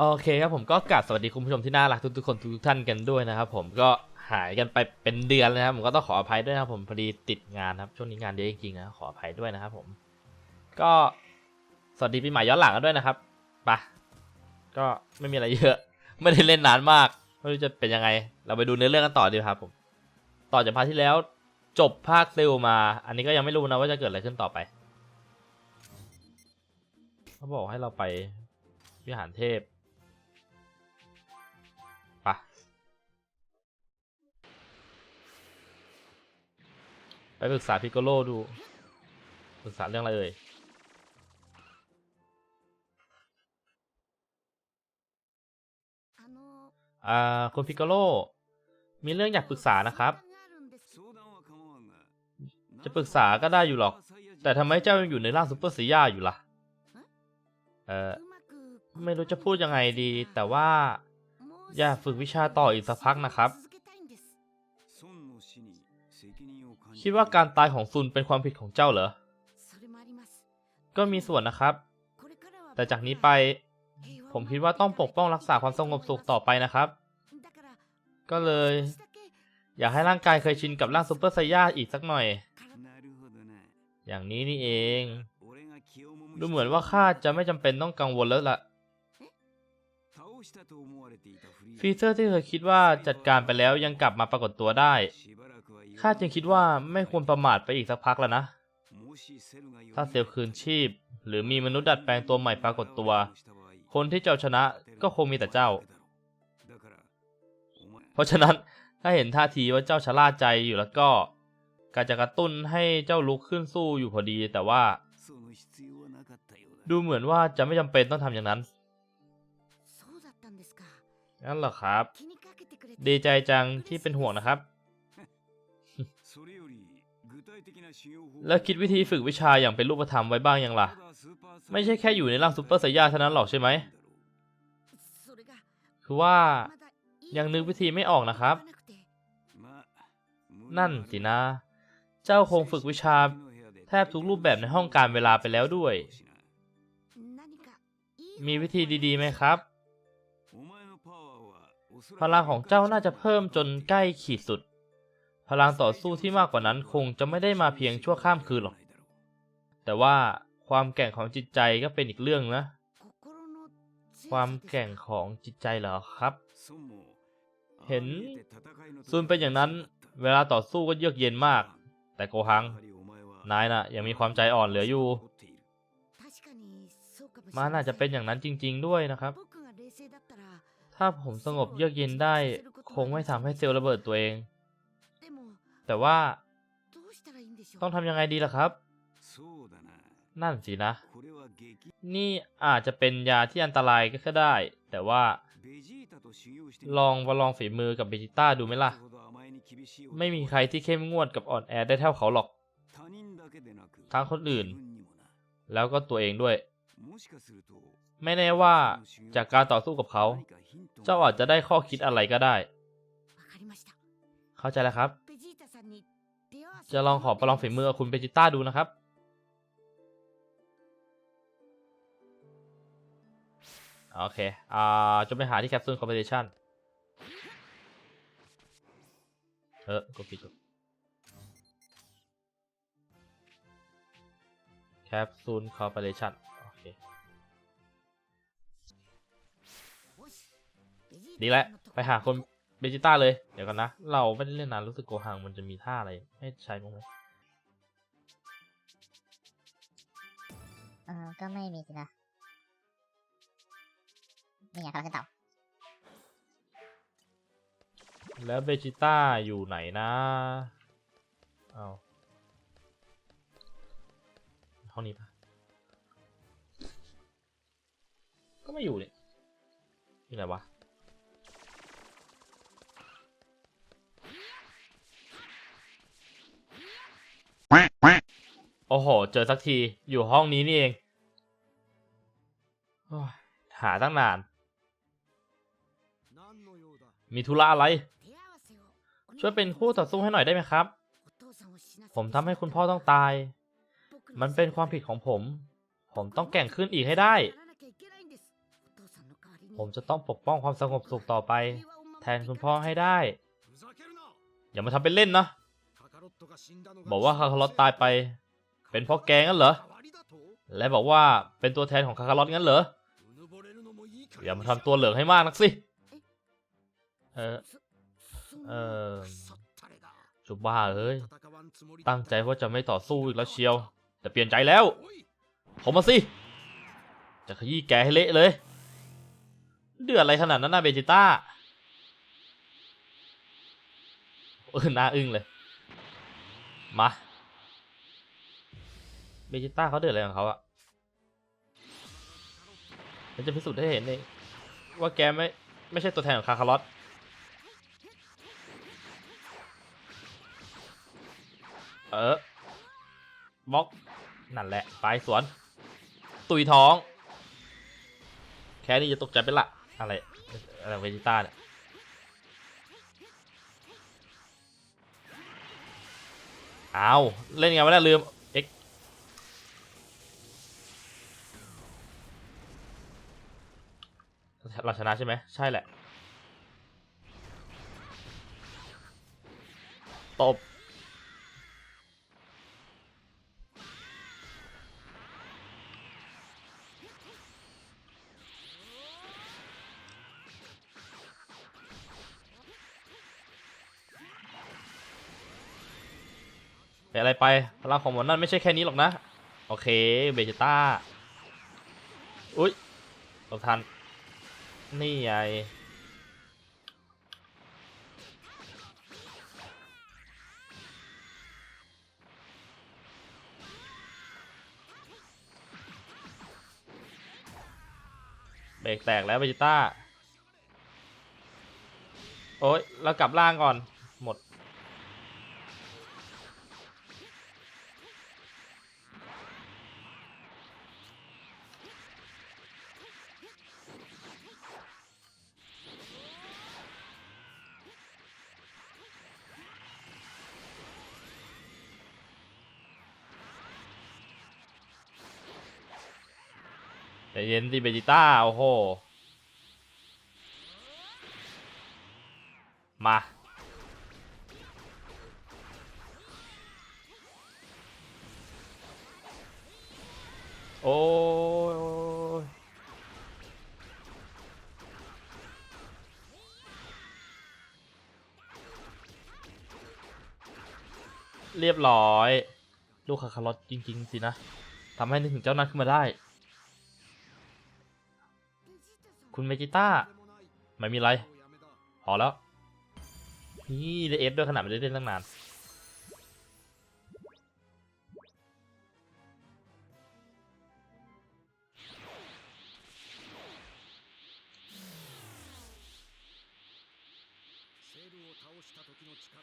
โอเคครับผมก็กราบสวัสดีคุณผู้ชมที่น่ารักทุกๆคนทุกๆท่านกันด้วยนะครับผมก็หายกันไปเป็นเดือนเลยนะครับผมก็ต้องขออภัยด้วยนะครับผมพอดีติดงานครับช่วงนี้งานเยอะจริงๆนะขออภัยด้วยนะครับผม ก็สวัสดีปีใหม่ย้อนหลังกันด้วยนะครับไปะก็ไม่มีอะไรเยอะ ไม่ได้เล่นนานมากไม่รู้จะเป็นยังไง เราไปดูเนื้อเรื่องกันต่อดีครับผม ต่อจากพาร์ทที่แล้ว จบภาคเซลมา อันนี้ก็ยังไม่รู้นะว่าจะเกิดอะไรขึ้นต่อไปเขาบอกให้เราไปวิหารเทพ ไปปรึกษาพิกโกโลดู ปรึกษาเรื่องอะไรเอ่ย อ่าคุณพิกโกโล มีเรื่องอยากปรึกษานะครับ จะปรึกษาก็ได้อยู่หรอก แต่ทำไมเจ้ายังอยู่ในร่างซูเปอร์ซีย่าอยู่ล่ะ เออไม่รู้จะพูดยังไงดี แต่ว่า อยากฝึกวิชาต่ออีกสักพักนะครับ คิดว่าการตายของซุนเป็นความผิดของเจ้าเหรอ ก็มีส่วนนะครับ แต่จากนี้ไปผมคิดว่าต้องปกป้องรักษาความสงบสุขต่อไปนะครับ ก็เลย อยากให้ร่างกายเคยชินกับร่างซูเปอร์ไซย่าอีกสักหน่อย อย่างนี้นี่เอง ดูเหมือนว่าข้าจะไม่จำเป็นต้องกังวลแล้วล่ะฟีเจอร์ที่เคยคิดว่าจัดการไปแล้วยังกลับมาปรากฏตัวได้ ข้าจึงคิดว่าไม่ควรประมาทไปอีกสักพักแล้วนะ ถ้าเซลล์คืนชีพ หรือมีมนุษย์ดัดแปลงตัวใหม่ปรากฏตัว คนที่เจะเอาชนะก็คงมีแต่เจ้า เพราะฉะนั้นถ้าเห็นท่าทีว่าเจ้าชะล่าใจอยู่แล้วก็ การจะกระตุ้นให้เจ้าลุกขึ้นสู้อยู่พอดี แต่ว่า ดูเหมือนว่าจะไม่จำเป็นต้องทำอย่างนั้นงั้นเหรอครับ ดีใจจังที่เป็นห่วงนะครับ แล้วคิดวิธีฝึกวิชาอย่างเป็นรูปธรรมไว้บ้างยังล่ะ ไม่ใช่แค่อยู่ในร่างซูเปอร์ไซย่าเท่านั้นหรอกใช่ไหม คือว่ายังนึกวิธีไม่ออกนะครับ นั่นสินะ เจ้าคงฝึกวิชาแทบทุกรูปแบบในห้องการเวลาไปแล้วด้วย มีวิธีดีๆไหมครับ พลังของเจ้าน่าจะเพิ่มจนใกล้ขีดสุด พลังต่อสู้ที่มากกว่านั้นคงจะไม่ได้มาเพียงชั่วข้ามคืนหรอก แต่ว่าความแกร่งของจิตใจก็เป็นอีกเรื่องนะ ความแกร่งของจิตใจเหรอครับ เห็นซุนเป็นอย่างนั้น เวลาต่อสู้ก็เยือกเย็นมาก แต่โกฮัง นายน่ะยังมีความใจอ่อนเหลืออยู่มันอาจจะเป็นอย่างนั้นจริง ๆ ด้วยนะครับ ถ้าผมสงบเยือกเย็นได้ คงไม่ทำให้เซลล์ระเบิดตัวเอง แต่ว่าต้องทำยังไงดีล่ะครับ นั่นสินะ นี่อาจจะเป็นยาที่อันตรายก็ได้ แต่ว่า ลองประลองฝีมือกับเบจิต้าดูไหมล่ะ ไม่มีใครที่เข้มงวดกับอ่อนแอได้เท่าเขาหรอก ทั้งคนอื่น แล้วก็ตัวเองด้วย ไม่แน่ว่าจากการต่อสู้กับเขา เจ้าอาจจะได้ข้อคิดอะไรก็ได้ เข้าใจแล้วครับ จะลองขอประลองฝีมือกับคุณเบจิต้าดูนะครับ โอเค อ่าจะไปหาที่แคปซูลคอมเพลชันเออ กดผิดจุดแคปซูลคอร์ปอเรชันโอเค ดีแล้ว ไปหาคน เบจิต้าเลย เดี๋ยวกันนะ เราไม่ได้เล่นนานรู้สึกโกหังมันจะมีท่าอะไรให้ใช้บ้างไหมเออก็ไม่มีสินะนี่ไงเขาขึ้นเต่าแล้วเบจิต้าอยู่ไหนนะเอาห้องนี้ปะก็ไม่อยู่เนี่ยอยู่ไหนวะ อ้โห เจอสักที อยู่ห้องนี้นี่เอง หาตั้งนาน มีธุระอะไร ช่วยเป็นคู่ต่อสู้ให้หน่อยได้ไหมครับ ผมทำให้คุณพ่อต้องตาย มันเป็นความผิดของผม ผมต้องแก่งขึ้นอีกให้ได้ ผมจะต้องปกป้องความสงบสุขต่อไป แทนคุณพ่อให้ได้ อย่ามาทำเป็นเล่นนะบอกว่าคาคาลอตตายไป เป็นเพราะแกงั้นเหรอ และบอกว่าเป็นตัวแทนของคาคาลอตงั้นเหรอ อย่ามาทำตัวเหลืองให้มากนักสิ เออ เออจุบ้าเอ้ย ตั้งใจว่าจะไม่ต่อสู้อีกแล้วเชียว แต่เปลี่ยนใจแล้ว ผมมาสิ จะขยี้แกให้เละเลย เดือดอะไรขนาดนั้นนะเบจิต้า เออหน้าอึ้งเลย มา เบจิต้าเขาเดือดอะไรของเขาอะฉันจะพิสูจน์ให้เห็นเองว่าแกไม่ไม่ใช่ตัวแทนของคาคาร์ลอตเออบล็อกนั่นแหละไปสวน ตุยท้อง แค่นี้จะตกใจเป็นละ อะไร อะไรเวจิต้าเนี่ยเอาเล่นไงวะเนี่ยลืม เราชนะใช่ไหมใช่แหละ ตบ เป็นอะไรไป พลังของหมอนนั่นไม่ใช่แค่นี้หรอกนะ โอเค เบจิต้า อุ้ยหลบทัน นี่ไงเบรกแตกแล้วเบจิต้า โอ้ยเรากลับล่างก่อน เย็นดิเบจิต้า โอ้โห มา โอ้ยเรียบร้อย ลูกคาคารอตจริง ๆ สินะทำให้นึกถึงเจ้านั้นขึ้นมาได้ คุณเมจิต้า ไม่มีไร พอแล้ว นี่ได้เอฟด้วยขนาดไม่ได้เล่นตั้งนาน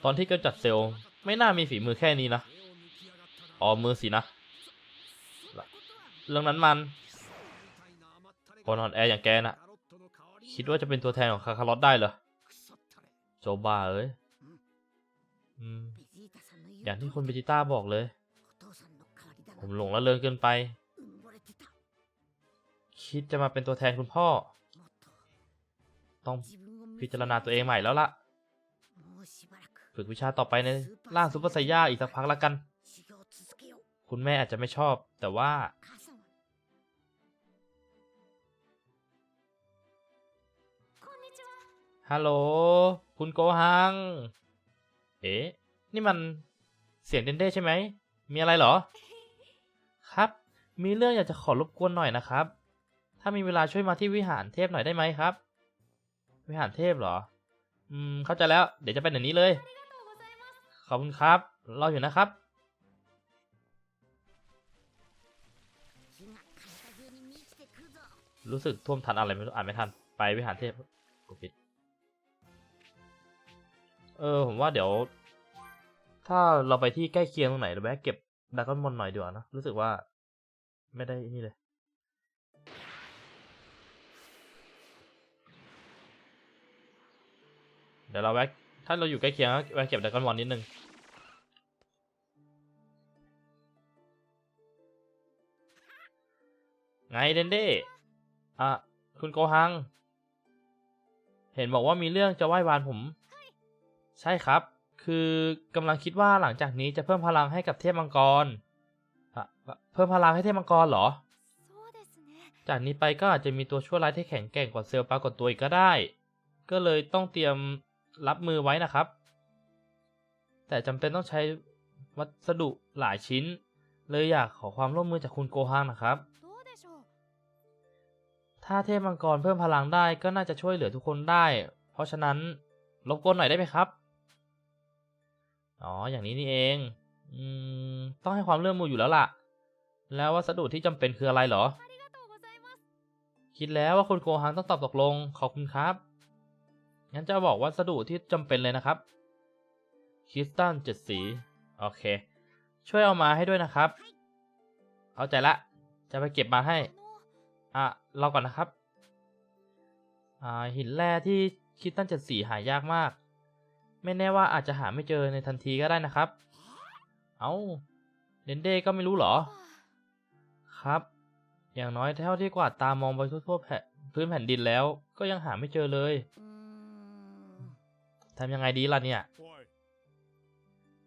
ตอนที่กำจัดเซลล์ไม่น่ามีฝีมือแค่นี้นะ อ๋อมือสินะ เรื่องนั้นมันคนอ่อนแออย่างแกน่ะ คิดว่าจะเป็นตัวแทนของคาคาลอตได้เหรอโจบาเอ้ยอย่างที่คุณเบจิต้าบอกเลย ผมหลงละเริงเกินไป คิดจะมาเป็นตัวแทนคุณพ่อ ต้องพิจารณาตัวเองใหม่แล้วล่ะ ฝึกวิชาต่อไปในร่างซุปเปอร์ไซย่าอีกสักพักละกัน คุณแม่อาจจะไม่ชอบ แต่ว่า ฮัลโหล คุณโกฮัง เอ๊ะ นี่มันเสียงเดนเด้ใช่ไหม มีอะไรเหรอ ครับ มีเรื่องอยากจะขอรบกวนหน่อยนะครับ ถ้ามีเวลาช่วยมาที่วิหารเทพหน่อยได้ไหมครับ วิหารเทพเหรอ อืม เข้าใจแล้ว เดี๋ยวจะไปเดี๋ยวนี้เลย ขอบคุณครับรออยู่นะครับ รู้สึกท่วมทันอะไรไม่รู้ อ่านไม่ทัน ไปวิหารเทพกูผิด เออผมว่าเดี๋ยว ถ้าเราไปที่ใกล้เคียงตรงไหนเราแวะเก็บดากอนมอนหน่อยดีกว่านะ รู้สึกว่า ไม่ได้นี่เลย เดี๋ยวเราแวะถ้าเราอยู่ใกล้เคียงก็แวะเก็บดากอนมอนนิดนึงไงเดนเด้อะ คุณโกฮัง เห็นบอกว่ามีเรื่องจะไหว้วานผม ใช่ครับ คือกำลังคิดว่าหลังจากนี้จะเพิ่มพลังให้กับเทพมังกร เพิ่มพลังให้เทพมังกรเหรอ จากนี้ไปก็อาจจะมีตัวชั่วร้ายที่แข็งแกร่งกว่าเซลปรากฏตัวอีกก็ได้ ก็เลยต้องเตรียมรับมือไว้นะครับ แต่จำเป็นต้องใช้วัสดุหลายชิ้น เลยอยากขอความร่วมมือจากคุณโกฮังนะครับถ้าเทพมังกรเพิ่มพลังได้ก็น่าจะช่วยเหลือทุกคนได้ เพราะฉะนั้นรบกวนหน่อยได้ไหมครับ อ๋อ อย่างนี้นี่เอง อืม ต้องให้ความเร่อมมืออยู่แล้วล่ะ แล้ววัสดุที่จำเป็นคืออะไรหรอ คิดแล้วว่าคุณโกฮังต้องตอบตกลง ขอบคุณครับ งั้นจะบอกวัสดุที่จำเป็นเลยนะครับ คริสตัลเจ็ดสี โอเค ช่วยเอามาให้ด้วยนะครับ เข้าใจละ จะไปเก็บมาให้ อะ เราก่อนนะครับ อ่า หินแร่ที่คริสตัลเจ็ดสีหายยากมาก ไม่แน่ว่าอาจจะหาไม่เจอในทันทีก็ได้นะครับ เอา้าเดนเด้ก็ไม่รู้หรอ ครับ อย่างน้อยเท่าที่กวาดตามองไปทั่วๆแผ่พื้นแผ่นดินแล้ว ก็ยังหาไม่เจอเลยทำยังไงดีล่ะเนี่ย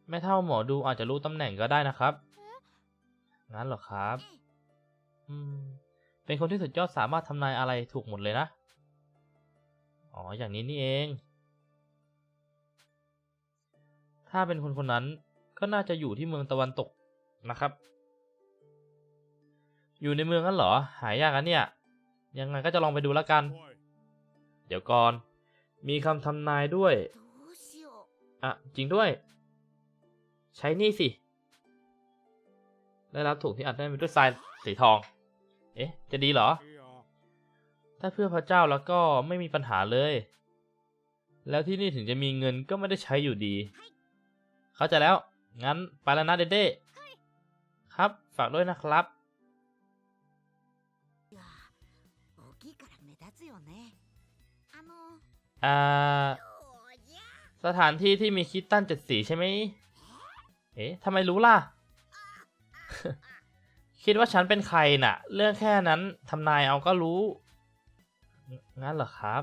แม่เท่าหมอดูอาจจะรู้ตำแหน่งก็ได้นะครับ งั้นหรอครับเป็นคนที่สุดยอดสามารถทำนายอะไรถูกหมดเลยนะ อ๋อ อย่างนี้นี่เอง ถ้าเป็นคนคนนั้นก็น่าจะอยู่ที่เมืองตะวันตกนะครับ อยู่ในเมืองนั้นเหรอ หายยากอันเนี่ย ยังไงก็จะลองไปดูแล้วกัน เดี๋ยวก่อน มีคำทำนายด้วย อะ จริงด้วย ใช้นี่สิ ได้รับถุงที่อัดแน่นไปด้วยทรายสีทอง เอ๊ะ จะดีเหรอ ถ้าเพื่อพระเจ้าแล้วก็ไม่มีปัญหาเลย แล้วที่นี่ถึงจะมีเงินก็ไม่ได้ใช้อยู่ดี เข้าใจแล้ว งั้นไปแล้วนะเดเด้ครับ ฝากด้วยนะครับสถานที่ที่มีคิตตันเจ็ดสีใช่ไหม เอ๊ะทำไมรู้ล่ะ คิดว่าฉันเป็นใครน่ะ เรื่องแค่นั้นทำนายเอาก็รู้ งั้นเหรอครับ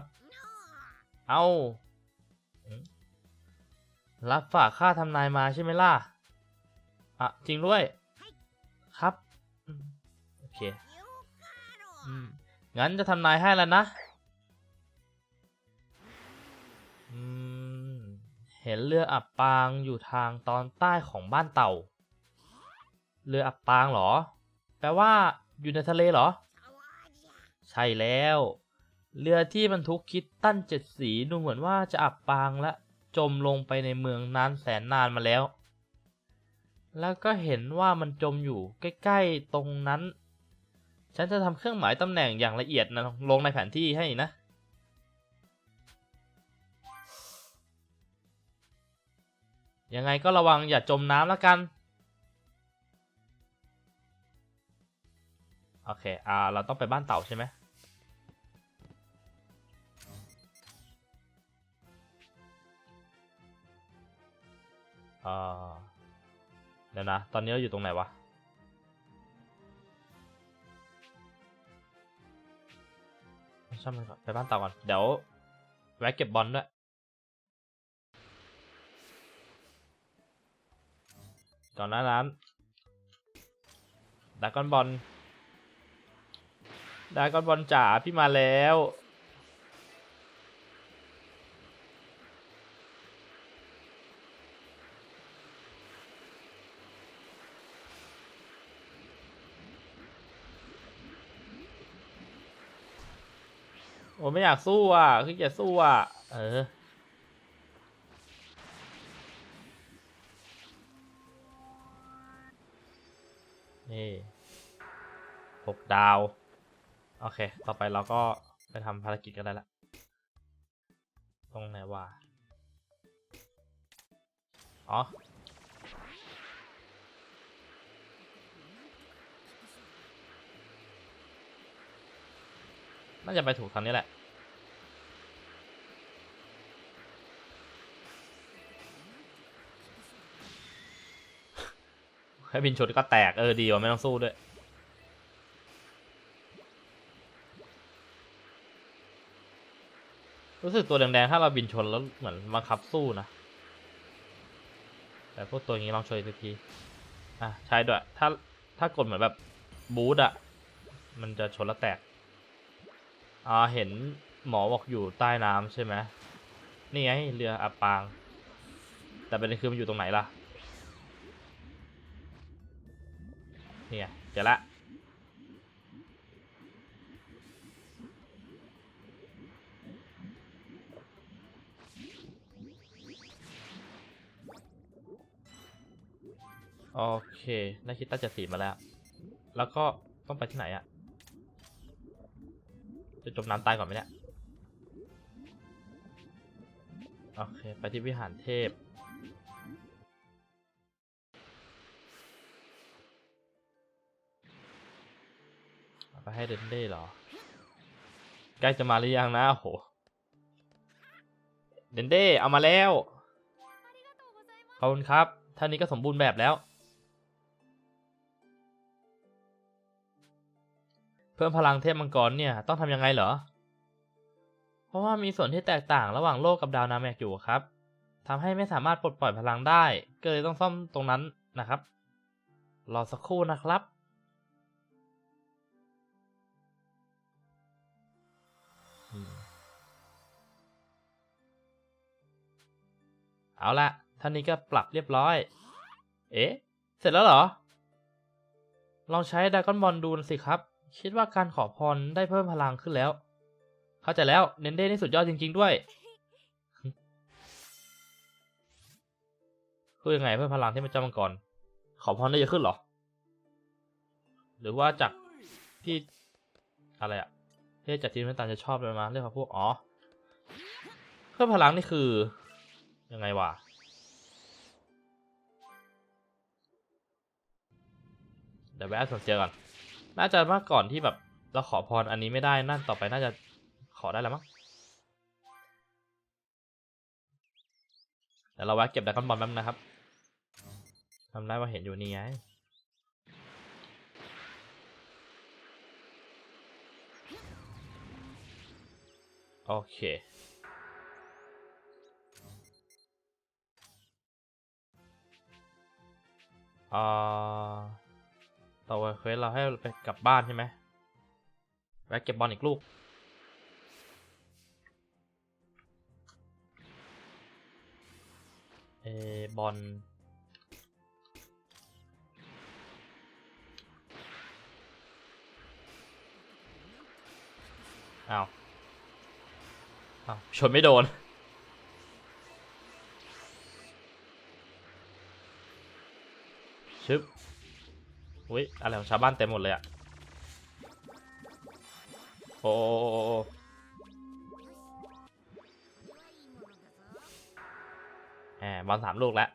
เอา รับฝากค่าทำนายมาใช่ไหมล่ะ อะ จริงด้วย ครับ โอเค งั้นจะทำนายให้แล้วนะ เห็นเรืออับปางอยู่ทางตอนใต้ของบ้านเต่า เรืออับปางเหรอ แปลว่าอยู่ในทะเลเหรอ ใช่แล้ว เรือที่บรรทุกคิดตั้นเจ็ดสีดูเหมือนว่าจะอับปางและ จมลงไปในเมืองนานแสนนานมาแล้ว แล้วก็เห็นว่ามันจมอยู่ใกล้ๆตรงนั้น ฉันจะทำเครื่องหมายตำแหน่งอย่างละเอียดนะลงในแผนที่ให้นะ ยังไงก็ระวังอย่าจมน้ำแล้วกัน โอเค อ่า เราต้องไปบ้านเต่าใช่ไหม เดี๋ยวนะ ตอนนี้เราอยู่ตรงไหนวะ ช่างมันก่อน ไปบ้านเต่าก่อน เดี๋ยว แวะเก็บบอลด้วย ก่อนหน้านั้นดากอนบอลดากอนบอลจ๋าพี่มาแล้ว โอ้ไม่อยากสู้อะคืออย่าสู้อะ เออ นี่หกดาว โอเค ต่อไปเราก็ไปทำภารกิจกันได้ละ ตรงไหนวะ อ๋อ น่าจะไปถูกทางนี้แหละ แค่บินชนก็แตก เออ ดีว่ะไม่ต้องสู้ด้วย รู้สึกตัวแดงๆ ถ้าเราบินชนแล้วเหมือนบังคับสู้นะ แต่พวกตัวอย่างนี้ลองโชว์อีกสักที อะ ใช้ด้วย ถ้าถ้ากดเหมือนแบบบูทอะมันจะชนแล้วแตก อ่าเห็นหมอบอกอยู่ใต้น้ำใช่ไหมนี่ไงเรืออับปาง แต่ประเด็นคือมันอยู่ตรงไหนล่ะนี่ไงเจอละโอเคได้คิดตั้งจะสีมาแล้ว แล้วก็ต้องไปที่ไหนอะ จะจมน้ำตายก่อนไหมเนี่ย โอเค ไปที่วิหารเทพ ไปให้เดนเด้เหรอ ใกล้จะมาหรือยังนะโอ้โห เดนเด้เอามาแล้ว ขอบคุณครับท่านี้ก็สมบูรณ์แบบแล้ว เพิ่มพลังเทพมังกรเนี่ยต้องทำยังไงเหรอ เพราะว่ามีส่วนที่แตกต่างระหว่างโลกกับดาวนาแมกอยู่ครับทำให้ไม่สามารถปลดปล่อยพลังได้ ก็เลยต้องซ่อมตรงนั้นนะครับ รอสักครู่นะครับเอาละท่านนี้ก็ปรับเรียบร้อย เอ๊ะ เสร็จแล้วเหรอ ลองใช้ดากอนบอลดูสิครับ คิดว่าการขอพรได้เพิ่มพลังขึ้นแล้ว เข้าใจแล้ว เนนเด้นี่สุดยอดจริง ๆ ด้วยคือยังไงเพิ่มพลังที่มันเจ้ามังกร ขอพรได้เยอะขึ้นเหรอ หรือว่าจากที่อะไรอะที่จากทีมน้ำตาลจะชอบเลยมาเรียกว่าพวกอ๋อ เพิ่มพลังนี่คือ ยังไงวะเดี๋ยวแวะส่วนเซียก่อน น่าจะเมื่อก่อนที่แบบเราขอพรอันนี้ไม่ได้นั่นต่อไปน่าจะขอได้แล้วมั้งเดี๋ยวเราแวะเก็บดากอนบอลแป๊บนะครับทำได้ว่าเห็นอยู่นี่ไงโอเค อ่า ต่อไปเควสเราให้ไปกลับบ้านใช่ไหมแวะเก็บบอลอีกลูก เอบอลอ้าวอ้าวชนไม่โดนชึบ อุ้ยอะไรของชาวบ้านเต็มหมดเลยอะโอ้โอ้โอ้โอ้โอ้แหมบอลสามลูกแล้ว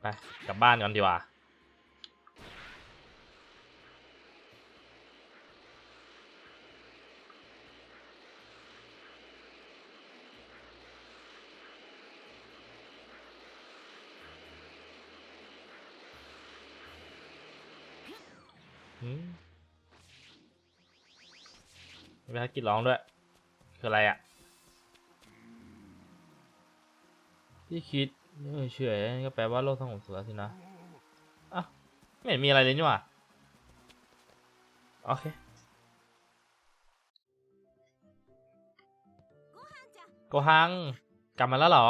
ไปกลับบ้านกันดีกว่า อืม มีภารกิจร้องด้วย คืออะไรอะ่ะ ที่คิดเฉยๆก็แปลว่าโลกสงบสุขแล้วสินะอะไม่เห็นมีอะไรเลยนี่หว่า โอเค โกฮัง กลับมาแล้วเหรอ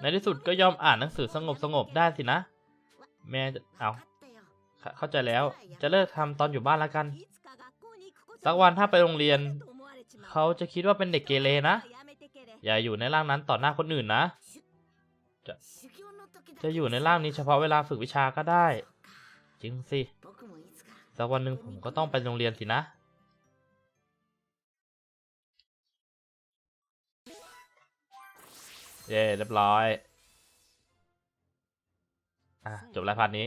ในที่สุดก็ยอมอ่านหนังสือสงบสงบได้สินะ แม่จะเอา เข้าใจแล้ว จะเลิกทำตอนอยู่บ้านแล้วกัน สักวันถ้าไปโรงเรียน เขาจะคิดว่าเป็นเด็กเกเรนะ อย่าอยู่ในร่างนั้นต่อหน้าคนอื่นนะ จะจะอยู่ในร่างนี้เฉพาะเวลาฝึกวิชาก็ได้ จริงสิ สักวันหนึ่งผมก็ต้องไปโรงเรียนสินะเย้เรียบร้อย อะ จบแล้วพาร์ทนี้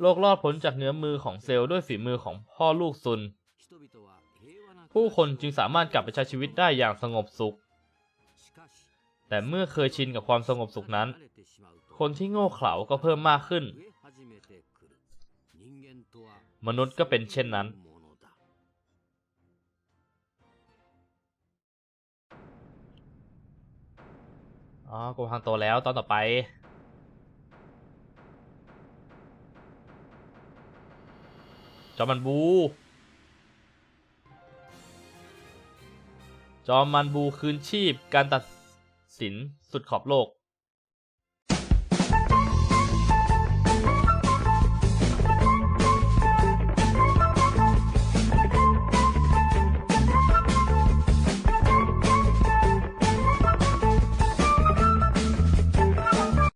โลกรอดพ้นจากเงื้อมือของเซลล์ด้วยฝีมือของพ่อลูกซุน ผู้คนจึงสามารถกลับไปใช้ชีวิตได้อย่างสงบสุข แต่เมื่อเคยชินกับความสงบสุขนั้น คนที่โง่เขลาก็เพิ่มมากขึ้น มนุษย์ก็เป็นเช่นนั้นอ๋อกูพังโตแล้วตอนต่อไป จอมันบู จอมันบูคืนชีพการตัดสินสุดขอบโลก